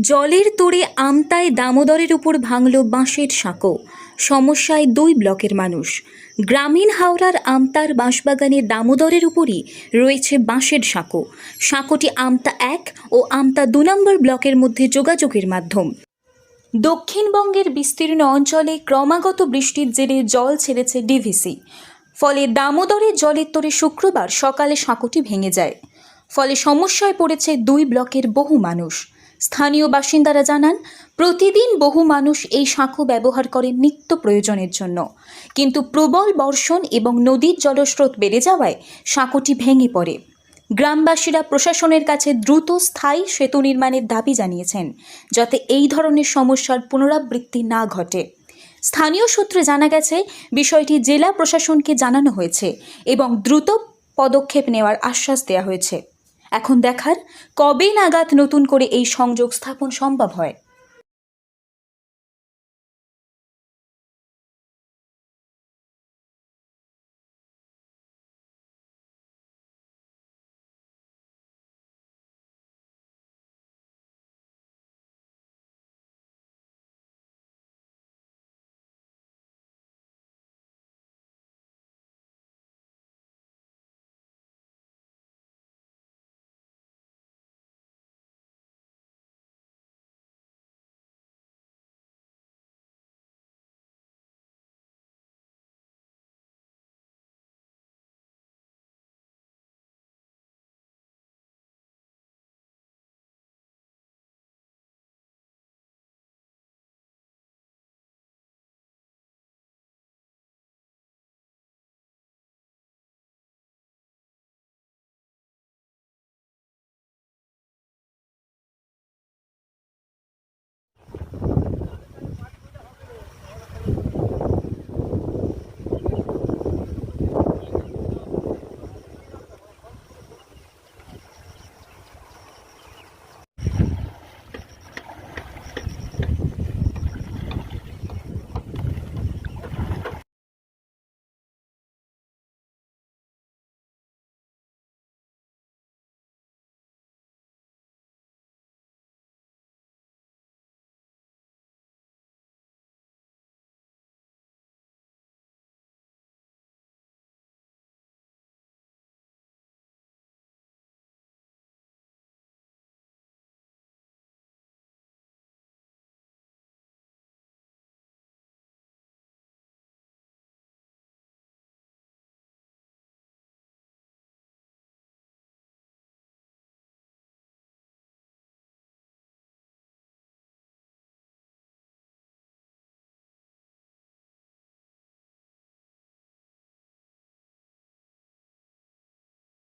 জলের তোড়ে আমতায় দামোদরের উপর ভাঙল বাঁশের সাঁকো, সমস্যায় দুই ব্লকের মানুষ। গ্রামীণ হাওড়ার আমতার বাঁশবাগানে দামোদরের উপরই রয়েছে বাঁশের সাঁকো। সাঁকোটি আমতা এক ও আমতা দু নম্বর ব্লকের মধ্যে যোগাযোগের মাধ্যম। দক্ষিণবঙ্গের বিস্তীর্ণ অঞ্চলে ক্রমাগত বৃষ্টির জেরে জল ছেড়েছে ডিভিসি। ফলে দামোদরের জলের তোরে শুক্রবার সকালে সাঁকোটি ভেঙে যায়। ফলে সমস্যায় পড়েছে দুই ব্লকের বহু মানুষ। স্থানীয় বাসিন্দারা জানান, প্রতিদিন বহু মানুষ এই সাঁকো ব্যবহার করেন নিত্য প্রয়োজনের জন্য। কিন্তু প্রবল বর্ষণ এবং নদীর জলস্রোত বেড়ে যাওয়ায় সাঁকোটি ভেঙে পড়ে। গ্রামবাসীরা প্রশাসনের কাছে দ্রুত স্থায়ী সেতু নির্মাণের দাবি জানিয়েছেন, যাতে এই ধরনের সমস্যার পুনরাবৃত্তি না ঘটে। স্থানীয় সূত্রে জানা গেছে, বিষয়টি জেলা প্রশাসনকে জানানো হয়েছে এবং দ্রুত পদক্ষেপ নেওয়ার আশ্বাস দেওয়া হয়েছে। এখন দেখার কবে নাগাদ নতুন করে এই সংযোগ স্থাপন সম্ভব হয়?